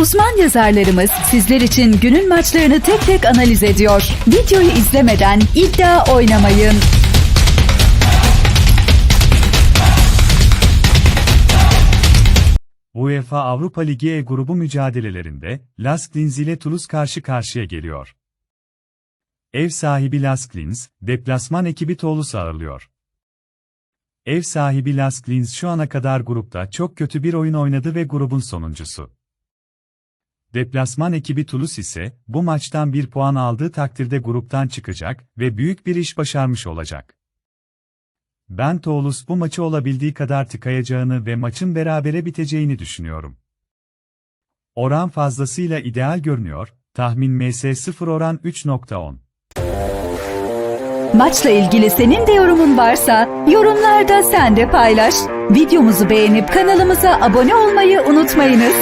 Uzman yazarlarımız sizler için günün maçlarını tek tek analiz ediyor. Videoyu izlemeden iddia oynamayın. UEFA Avrupa Ligi E grubu mücadelelerinde Lask Linz ile Toulouse karşı karşıya geliyor. Ev sahibi Lask Linz, deplasman ekibi Toulouse ağırlıyor. Ev sahibi Lask Linz şu ana kadar grupta çok kötü bir oyun oynadı ve grubun sonuncusu. Deplasman ekibi Toulouse ise bu maçtan bir puan aldığı takdirde gruptan çıkacak ve büyük bir iş başarmış olacak. Ben Toulouse bu maçı olabildiği kadar tıkayacağını ve maçın berabere biteceğini düşünüyorum. Oran fazlasıyla ideal görünüyor, tahmin MS0 oran 3.10. Maçla ilgili senin de yorumun varsa yorumlarda sen de paylaş. Videomuzu beğenip kanalımıza abone olmayı unutmayınız.